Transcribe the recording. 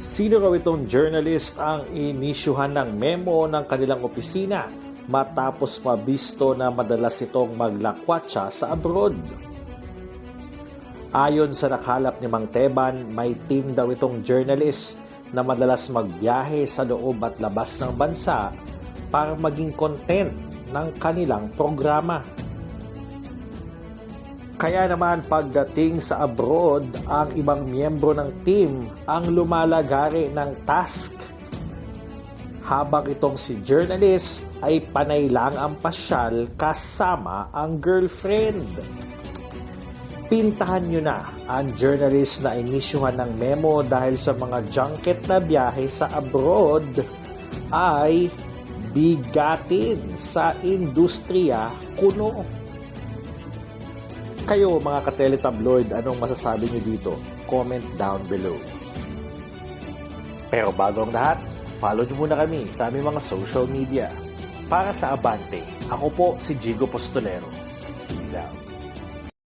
Sino raw itong journalist ang inisyuhan ng memo ng kanilang opisina matapos mabisto na madalas itong maglakwatsa sa abroad? Ayon sa nakalap ni Mang Teban, may team daw itong journalist na madalas magbiyahe sa loob at labas ng bansa para maging content ng kanilang programa. Kaya naman pagdating sa abroad, ang ibang miyembro ng team ang lumalagari ng task. Habang itong si journalist ay panay lang ang pasyal kasama ang girlfriend. Pintahan nyo na ang journalist na inisyuhan ng memo dahil sa mga junket na biyahe sa abroad ay bigatin sa industriya kuno. Kayo mga kateletabloid, anong masasabi niyo dito? Comment down below. Pero bago ang lahat, follow niyo muna kami sa aming mga social media. Para sa Abante, ako po si Jigo Postolero. Peace out.